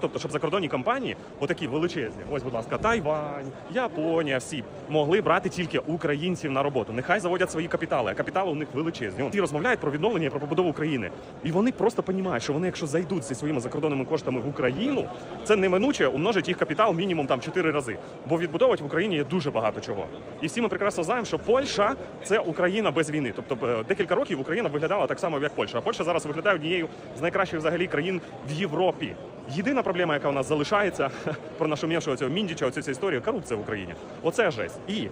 тобто, щоб закордонні компанії, отакі величезні, ось, будь ласка, Тайвань, Японія, всі могли брати тільки українців на роботу. Нехай заводять свої капітали, а капітали у них величезні. Всі розмовляють про відновлення про побудову України. І вони просто розуміють, що вони, якщо зайдуть зі своїми закордонними коштами в Україну, це неминуче умножить їх капітал мінімум там 4 рази. Бо відбудовувати в Україні є дуже багато чого. І всі ми прекрасно знаємо, що Польща це Україна без війни. Тобто е, декілька років Україна виглядала так само, як Польща. А Польща зараз виглядає однією з найкращих взагалі країн в Європі. Єдина проблема, яка у нас залишається про нашу меншого цього міндіча, оцю цю історію, корупція в Україні. Оце жесть. І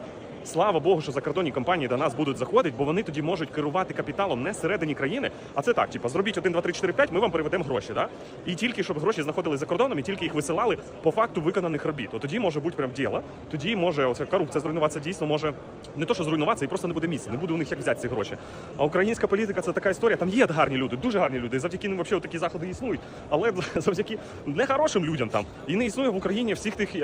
Слава Богу, що закордонні компанії до нас будуть заходити, бо вони тоді можуть керувати капіталом не всередині країни, а це так, типу, зробіть 1, 2, 3, 4, 5, ми вам переведемо гроші. Да? І тільки щоб гроші знаходились за кордоном, і тільки їх висилали по факту виконаних робіт. От тоді може бути прям діло. Тоді може оця корупція зруйнуватися дійсно може не то, що зруйнуватися, і просто не буде місця, не буде у них як взяти ці гроші. А українська політика це така історія. Там є гарні люди, дуже гарні люди. Завдяки ним взагалі такі заходи існують. Але завдяки нехорошим людям там і не існує в Україні всіх тих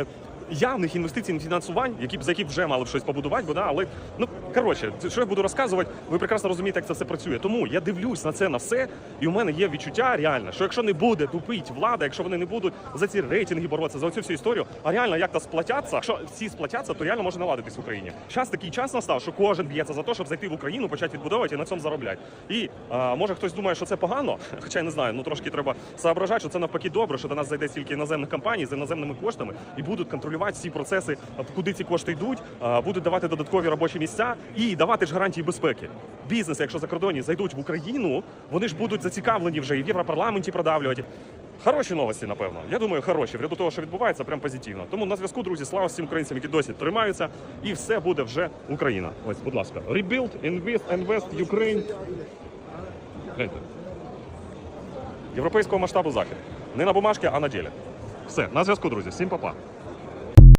явних інвестицій фінансувань, які б за які вже мали б щось побудувати, бо да, але ну коротше, що я буду розказувати, ви прекрасно розумієте, як це все працює. Тому я дивлюсь на це на все, і у мене є відчуття реально, що якщо не буде тупить влада, якщо вони не будуть за ці рейтинги боротися, за цю всю історію, а реально як то сплатяться, якщо всі сплатяться, то реально може наладитись в Україні. Час такий час настав, що кожен б'ється за те, щоб зайти в Україну, почати відбудовувати і на цьому заробляти. І а, може хтось думає, що це погано, хоча я не знаю, ну трошки треба соображати, що це навпаки добре, що до нас зайде стільки іноземних компаній з іноземними коштами і будуть контролювати всі процеси, куди ці кошти йдуть, а, будуть давати додаткові робочі місця і давати ж гарантії безпеки. Бізнеси, якщо закордонні зайдуть в Україну, вони ж будуть зацікавлені вже і в Європарламенті продавлювати. Хороші новості, напевно. Я думаю, хороші. В ряду того, що відбувається, прям позитивно. Тому на зв'язку, друзі, слава всім українцям, які досі тримаються, і все буде вже Україна. Ось, будь ласка, Rebuild, Invest, Invest, Ukraine. Гляньте. Європейського масштабу захід. Не на бумажці, а на ділі. Все, на зв'язку, друзі. Всім па-па.